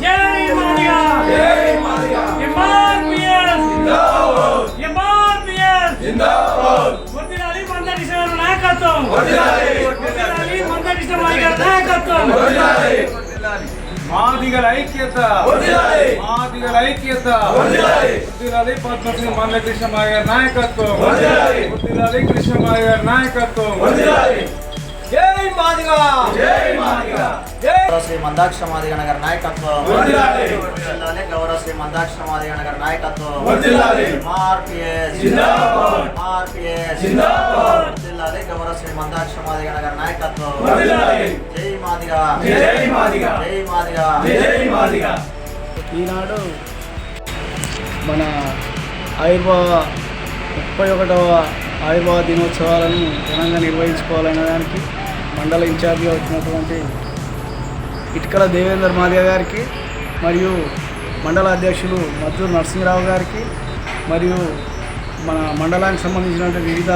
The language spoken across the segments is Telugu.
జై మాదిగా జై మాదిగా ఎంఆర్పిఎస్ జిందాబాద్ ఎంఆర్పిఎస్ జిందాబాద్ వర్ధిల్లాలి మందకృష్ణ గారి నాయకత్వం వర్ధిల్లాలి. వర్ధిల్లాలి మందకృష్ణ మాది గారి నాయకత్వం వర్ధిల్లాలి. మాదిగల ఐక్యత వర్ధిల్లాలి. మాదిగల ఐక్యత వర్ధిల్లాలి. వర్ధిల్లాలి పద్మశ్రీ మంద కృష్ణమాయ గారి నాయకత్వం వర్ధిల్లాలి. వర్ధిల్లాలి కృష్ణమాయ గారి నాయకత్వం వర్ధిల్లాలి. జై మాదిగా జై మాదిగా గౌరవ శ్రీ మందాక్ష మాదిగణ గారి నాయకత్వం. గౌరవ శ్రీ మందాక్ష మాదిగణ గారి నాయకత్వం. ఎంఆర్పిఎస్ జిందాబాద్. ఎంఆర్పిఎస్ జిందాబాద్. వర్ధిల్లాలి. గౌరవ శ్రీ మందాక్ష మాదిగణ గారి నాయకత్వం. జై మాదిగా జై మాదిగా జై మాదిగా జై మాదిగా ఈనాడు మన ఆయుర్వేద ముప్పై ఒకటవ ఆయుర్వేద దినోత్సవాలను ఘనంగా నిర్వహించుకోవాలనే దానికి మండల ఇన్ఛార్జిగా వచ్చినటువంటి ఇటుకల దేవేందర్ మాదిగ గారికి మరియు మండల అధ్యక్షులు మద్దూరు నరసింహరావు గారికి మరియు మన మండలానికి సంబంధించినటువంటి వివిధ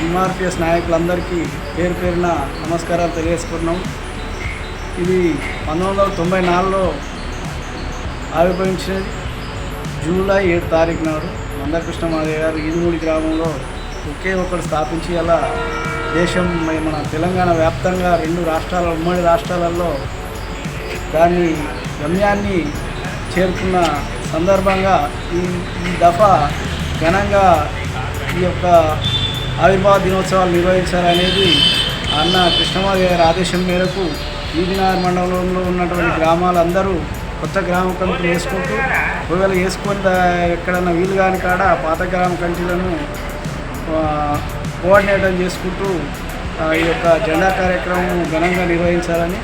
ఎంఆర్పిఎస్ నాయకులందరికీ పేరు పేరున నమస్కారాలు తెలియజేసుకున్నాం ఇది పంతొమ్మిది వందల తొంభై నాలుగులో ఆవిర్భవించినది. జూలై ఏడు తారీఖు నాడు మందకృష్ణ మాదేవి గారు ఈదుమూడి గ్రామంలో ఒకే ఒకటి స్థాపించి అలా దేశం మన తెలంగాణ వ్యాప్తంగా రెండు రాష్ట్రాల ఉమ్మడి రాష్ట్రాలలో దాని గమ్యాన్ని చేరుకున్న సందర్భంగా ఈ ఈ దఫా ఘనంగా ఈ యొక్క ఆవిర్భావ దినోత్సవాలు నిర్వహించాలనేది అన్న కృష్ణమాది గారి ఆదేశం మేరకు ఈదినార్ మండలంలో ఉన్నటువంటి గ్రామాలందరూ కొత్త గ్రామ కమిటీలు వేసుకుంటూ ఒకవేళ వేసుకొని ఎక్కడన్నా వీలు కాని కాడ పాత గ్రామ కమిటీలను కోఆర్డినేటర్ చేసుకుంటూ ఈ యొక్క జెండా కార్యక్రమం ఘనంగా నిర్వహించాలని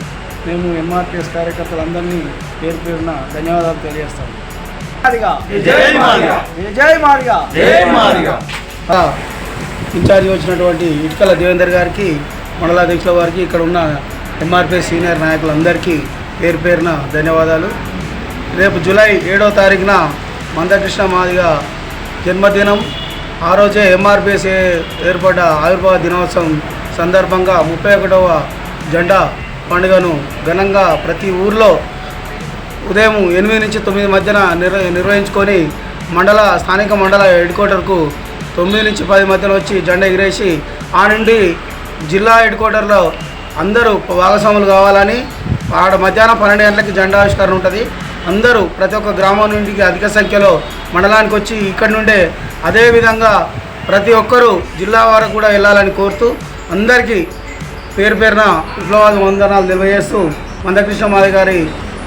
మేము ఎంఆర్పిఎస్ కార్యకర్తలందరినీ పేరు పేరున ధన్యవాదాలు తెలియజేస్తాము ఇన్ఛార్జి వచ్చినటువంటి ఇటుకల దేవేందర్ గారికి మండలాధ్యక్షుల వారికి ఇక్కడ ఉన్న ఎంఆర్పిఎస్ సీనియర్ నాయకులందరికీ పేరు పేరున ధన్యవాదాలు. రేపు జూలై ఏడో తారీఖున మందకృష్ణ మాదిగ జన్మదినం. ఆ రోజే ఎంఆర్పిఎస్ ఏర్పడ్డ ఆవిర్భావ దినోత్సవం సందర్భంగా ముప్పై ఒకటవ జెండా పండుగను ఘనంగా ప్రతి ఊర్లో ఉదయం ఎనిమిది నుంచి తొమ్మిది మధ్యన నిర్వ నిర్వహించుకొని మండల స్థానిక మండల హెడ్ క్వార్టర్కు తొమ్మిది నుంచి పది మధ్యన వచ్చి జెండా ఎగిరేసి ఆ నుండి జిల్లా హెడ్ క్వార్టర్లో అందరూ భాగస్వాములు కావాలని ఆడ మధ్యాహ్నం పన్నెండు గంటలకి జెండా ఆవిష్కరణ ఉంటుంది. అందరూ ప్రతి ఒక్క గ్రామం నుండి అధిక సంఖ్యలో మండలానికి వచ్చి ఇక్కడ నుండే అదేవిధంగా ప్రతి ఒక్కరూ జిల్లా వరకు కూడా వెళ్ళాలని కోరుతూ అందరికీ పేరు పేరున విప్లవాద వందనాలు తెలియజేస్తూ మందకృష్ణ మాది గారి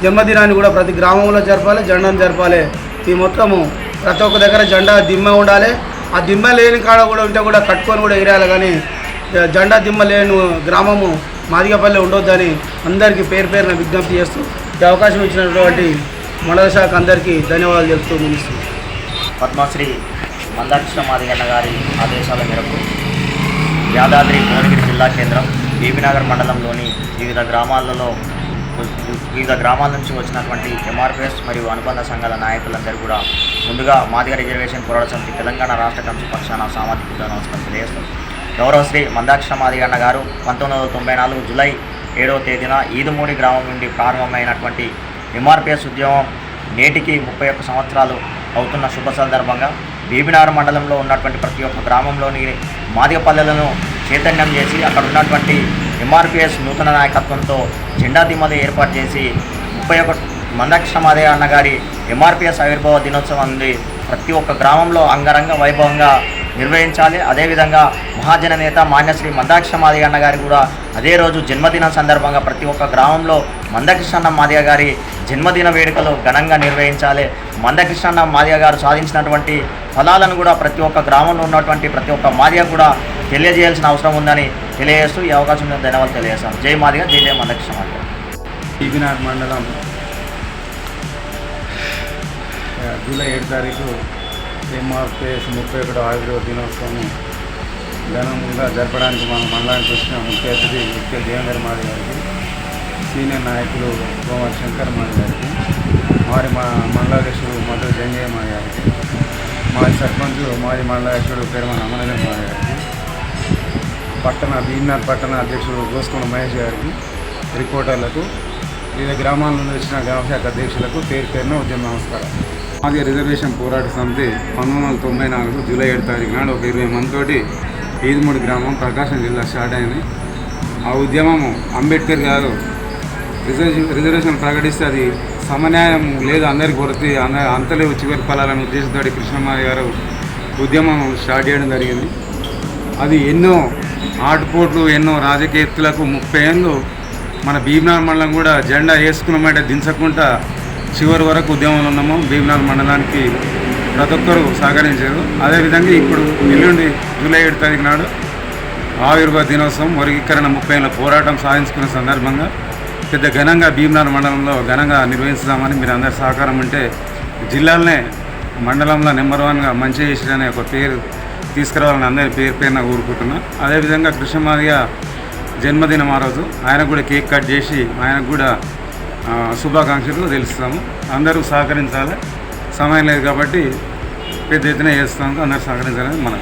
జన్మదినాన్ని కూడా ప్రతి గ్రామంలో జరపాలి జెండాను జరపాలి. ఈ మొత్తము ప్రతి ఒక్క దగ్గర జెండా దిమ్మ ఉండాలి. ఆ దిమ్మ లేని కాడ కూడా ఉంటే కూడా కట్టుకొని కూడా ఎగిరాలి కానీ జెండా దిమ్మ లేని గ్రామము మాదిగపల్లి ఉండొద్దని అందరికీ పేరు పేరున విజ్ఞప్తి చేస్తూ ఈ అవకాశం ఇచ్చినటువంటి మండల శాఖ అందరికీ ధన్యవాదాలు చెప్తూ ముగిస్తుంది పద్మశ్రీ మందాకృష్ణ మాదిగన్న గారి ఆదేశాల మేరకు యాదాద్రి భువనగిరి జిల్లా కేంద్రం బీబీనగర్ మండలంలోని వివిధ గ్రామాలలో వివిధ గ్రామాల నుంచి వచ్చినటువంటి ఎంఆర్పిఎస్ మరియు అనుబంధ సంఘాల నాయకులందరూ కూడా ముందుగా మాదిగ రిజర్వేషన్ పోరాట సమితి తెలంగాణ రాష్ట్ర కమిటీ పక్షాన సామాజిక నమస్కారం తెలియజేస్తాం. గౌరవశ్రీ మందాక్ష మాదిగన్న గారు పంతొమ్మిది వందల తొంభై నాలుగు జూలై ఏడవ తేదీన ఈదుమూడి గ్రామం నుండి ప్రారంభమైనటువంటి ఎంఆర్పిఎస్ ఉద్యమం నేటికి ముప్పై ఒక్క సంవత్సరాలు అవుతున్న శుభ సందర్భంగా బీబీనగర్ మండలంలో ఉన్నటువంటి ప్రతి ఒక్క గ్రామంలోని మాదిగ పల్లెలను చైతన్యం చేసి అక్కడ ఉన్నటువంటి ఎంఆర్పిఎస్ నూతన నాయకత్వంతో జెండా దిమది ఏర్పాటు చేసి ముప్పై ఒక మందాకృష్ణ అన్న అన్నగారి ఎంఆర్పిఎస్ ఆవిర్భావ దినోత్సవం ఉంది ప్రతి ఒక్క గ్రామంలో అంగరంగ వైభవంగా నిర్వహించాలి. అదేవిధంగా మహాజన నేత మాన్యశ్రీ మందాకృష్ణ మాదిగ అన్న గారి కూడా అదే రోజు జన్మదినం సందర్భంగా ప్రతి ఒక్క గ్రామంలో మందకృష్ణ మాదిగ గారి జన్మదిన వేడుకలు ఘనంగా నిర్వహించాలి. మందకృష్ణ మాదిగ గారు సాధించినటువంటి ఫలాలను కూడా ప్రతి ఒక్క గ్రామంలో ఉన్నటువంటి ప్రతి ఒక్క మాదిగ కూడా తెలియజేయాల్సిన అవసరం ఉందని తెలియజేస్తూ ఈ అవకాశం నేను ధన్యవాదాలు తెలియజేస్తాను. జై మాదిగా జై జయ మందకృష్ణ మాదిగా మండలం జూలై ఏడు తారీఖు ఎంఆర్పిఎస్ ముప్పై ఒకటో ఆవిర్భావ దినోత్సవం ఘనంగా జరపడానికి మన మండలానికి వచ్చిన ముఖ్య అతిథి ముఖ్య దేవేంద్ర మాది గారికి సీనియర్ నాయకులు గోమర్ శంకర్ మాది గారికి మారి మా మండలాధ్యక్షుడు మధు జంజయ్య మాది గారికి మాజీ సర్పంచ్ మాజీ మండలాధ్యక్షుడు పేరు మన అమరేంద్ర మాది గారికి పట్టణ బీఎన్ఆర్ పట్టణ అధ్యక్షుడు గోసుకొండ మహేష్ గారికి రిపోర్టర్లకు వివిధ గ్రామాల నుండి వచ్చిన గ్రామశాఖ అధ్యక్షులకు పేరు పేరున ఉద్యమ నమస్కారం. మాది రిజర్వేషన్ పోరాట సమితి పంతొమ్మిది వందల తొంభై నాలుగు జూలై ఏడు తారీఖు నాడు ఒక ఇరవై మందితోటి ఈదుమూడి గ్రామం ప్రకాశం జిల్లా స్టార్ట్ అయింది. ఆ ఉద్యమము అంబేద్కర్ గారు రిజర్వేషన్ రిజర్వేషన్ ప్రకటిస్తే అది సమన్యాయం లేదు అందరికి కొరత అంతలే చివరి ఫలాలనే ఉద్దేశంతో కృష్ణమారి గారు ఉద్యమం స్టార్ట్ చేయడం జరిగింది. అది ఎన్నో ఆటుపోట్లు ఎన్నో రాజకీయత్తులకు ముప్పై ఏళ్ళు మన భీమనాథ్ మండలం కూడా జెండా వేసుకున్నామంటే దించకుండా చివరి వరకు ఉద్యమంలో ఉన్నాము. భీమనాథ్ మండలానికి ప్రతి ఒక్కరూ సహకరించారు. అదేవిధంగా ఇప్పుడు ఎల్లుండి జూలై ఏడు తారీఖు నాడు ఆవిర్భావ దినోత్సవం వర్గీకరణ ముప్పై ఏళ్ళ పోరాటం సాధించుకున్న సందర్భంగా పెద్ద ఘనంగా భీమనాథ్ మండలంలో ఘనంగా నిర్వహిస్తామని మీరు అందరి సహకారం ఉంటే జిల్లాలనే మండలంలో నెంబర్ వన్గా మంచి చేసిరనే ఒక పేరు తీసుకురావాలని అందరి పేరు పేరున కోరుకుంటున్నా. అదేవిధంగా కృష్ణమాదిగా జన్మదినం ఆ రోజు. ఆయనకు కూడా కేక్ కట్ చేసి ఆయనకు కూడా శుభాకాంక్షలు తెలుస్తాము. అందరూ సహకరించాలి. సమయం లేదు కాబట్టి పెద్ద ఎత్తున చేస్తాము. అందరూ సహకరించాలని మనం